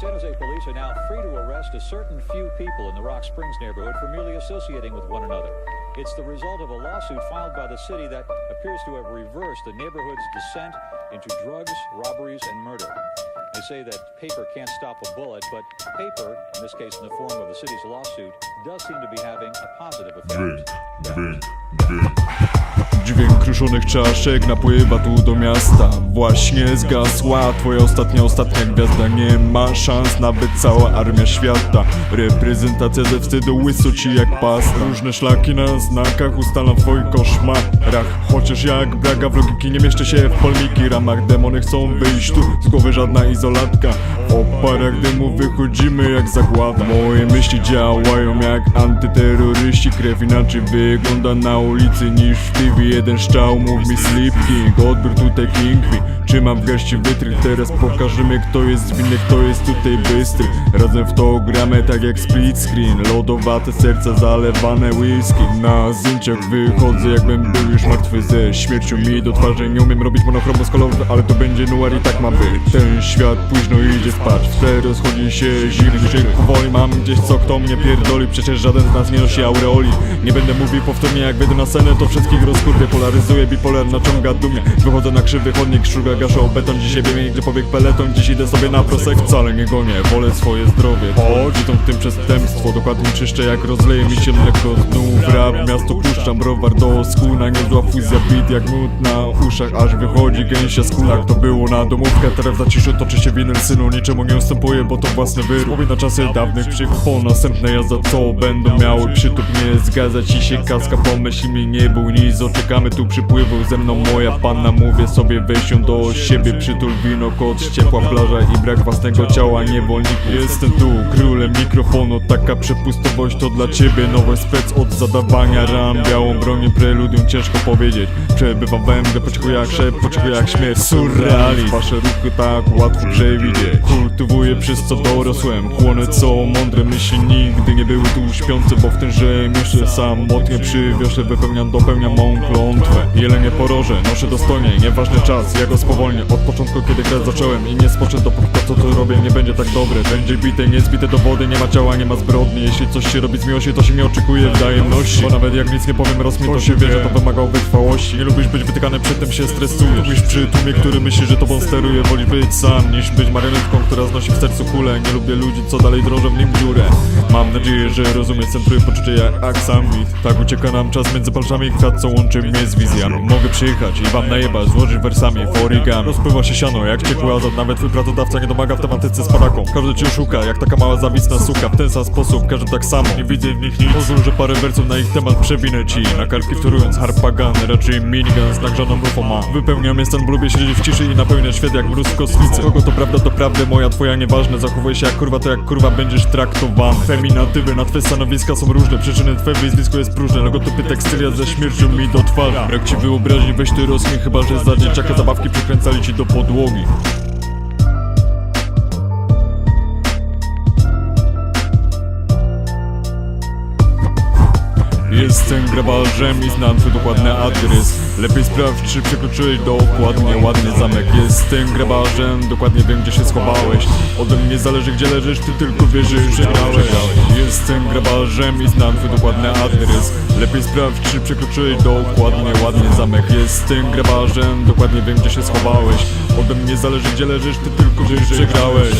San Jose police are now free to arrest a certain few people in the Rock Springs neighborhood for merely associating with one another. It's the result of a lawsuit filed by the city that appears to have reversed the neighborhood's descent into drugs, robberies, and murder. They say that paper can't stop a bullet, but paper, in this case in the form of the city's lawsuit, does seem to be having a positive effect. Dźwięk, dźwięk, dźwięk. Dźwięk kruszonych czaszek napływa tu do miasta. Właśnie zgasła twoja ostatnia, ostatnia gwiazda. Nie ma szans, nawet cała armia świata. Reprezentacja ze wstydu łyso jak pasta Różne szlaki na znakach ustalam w twoich koszmarach. Chociaż jak braga w logiki nie mieszczę się w polmiki ramach Demony chcą wyjść tu, z głowy żadna izolatka. W oparach dymu wychodzimy jak zagłada. Moje myśli działają jak antyterroryści. Krew inaczej wygląda na ulicy niż w TV Jeden szczał, mów mi Sleep King Odbiór tutaj Kingpin. Trzymam w garści wytrych? Teraz pokażemy kto jest winny, kto jest tutaj bystry. Razem w to gramy tak jak split screen. Lodowate serca zalewane whisky. Na zdjęciach wychodzę jakbym był już martwy. Ze śmiercią mi do twarzy Nie umiem robić monochromu z kolorów, ale to będzie nuar i tak ma być. Ten świat późno idzie spać W tle rozchodzi się zimny szyk powoli Mam gdzieś co kto mnie pierdoli. Przecież żaden z nas nie nosi aureoli. Nie będę mówił powtórnie jak wyjdę na scenę To wszystkich rozkurwię, polaryzuję bipolar naciąga dumnie Wychodzę na krzywy chodnik, szruga gaszę o beton. Dzisiaj wiem gdzie pobieg peleton, dziś idę sobie na prosek Wcale nie gonię, wolę swoje zdrowie. Chodzi tą w tym przestępstwo. Dokładnie czyszczę jak rozleje mi się mleko Znów rap, miasto puszczam browar do skóna Niezła fuzja beat jak mód na uszach. Aż wychodzi gęsia skóra. Tak to było na domówkę, teraz w zaciszu toczy się winyl synu. Niczemu nie ustępuję, bo to własny wyrób na czasy dawnych Po następne ja za co będą miały przytup? Nie zgadza ci się kaska, pomyśl mi nie był nic Oczekamy tu przypływu ze mną moja panna. Mówię sobie weź ją do siebie. Przytul wino, kot, ciepła plaża i brak własnego ciała. Niewolnik jestem tu, królem mikrofonu Taka przepustowość to dla ciebie. Nowy spec od zadawania ram. Białą bronię preludium ciężko powiedzieć. Przebywam we mgle, pocichu jak szep, pocichu jak śmierć. Surrealizm, wasze ruchy tak łatwo przewidzieć. Kultywuję przez co dorosłem. Chłonę co mądre myśli nigdy nie były tu śpiące Bo w tym, że mieszczę samotnie przy wiosze Wypełniam, dopełniam mą klątwę Jelenie poroże, noszę dostojnie, nieważny czas. Ja go spowolnię od początku kiedy grę zacząłem I nie spoczę dopóki to co tu robię nie będzie tak dobre. Będzie bite, nie zbite do wody, nie ma ciała, nie ma zbrodni. Jeśli coś się robi z miłości, to się nie oczekuje wzajemności. Bo nawet jak nic nie powiem raz mi to się wie, że to wymagało wytrwałości. Nie lubisz być wytykany, przy tym się stresujesz. Lubisz przy tłumie, który myśli, że tobą steruje Woli być sam, niż być marionetką, która znosi w sercu kulę. Nie lubię ludzi, co dalej drążą w nim dziurę. Mam nadzieję, że rozumiesz, centruję poczucie jak aksamit Tak ucieka nam czas między palcami Kwiat, co łączy mnie z wizją Mogę przyjechać i wam najebać, złożyć wersami w origami Rozpływa się siano, jak ciekły azot. Nawet twój pracodawca nie domaga w tematyce z paraką. Każdy cię oszuka, jak taka mała zawistna suka. W ten sam sposób, każdy tak samo. Nie widzę w nich nic. Pozwól, że parę wersów na ich temat przewinę ci. Na kartki wtórując harpagan Raczej minigun z nagrzaną lufą ma. Wypełniam jestem, lubię siedzieć w ciszy i napełniać świat jak mróz w kosmicy Kogo to prawda, to prawdy, moja, twoja, nieważne. Zachowuj się jak kurwa, to jak kurwa będziesz traktowany. Feminatywy na twe stanowiska są różne. Przyczyny twe w jest próżne. Logotypy tekstylia ze śmiercią mi do Brak ci wyobraźni, weź ty rozkmin Chyba, że za dzieciaka zabawki przykręcali ci do podłogi Jestem grabarzem i znam twój dokładny adres. Lepiej sprawdź, czy przekroczyłeś dokładnie ładny zamek. Jestem grabarzem, dokładnie wiem gdzie się schowałeś. Ode mnie zależy gdzie leżysz, ty tylko wierzysz, że grałeś Jestem grabarzem i znam twój dokładny adres. Lepiej sprawdź, czy przekroczyłeś dokładnie ładny zamek. Jestem grabarzem, dokładnie wiem gdzie się schowałeś. Ode mnie zależy gdzie leżysz, ty tylko wierzysz, że grałeś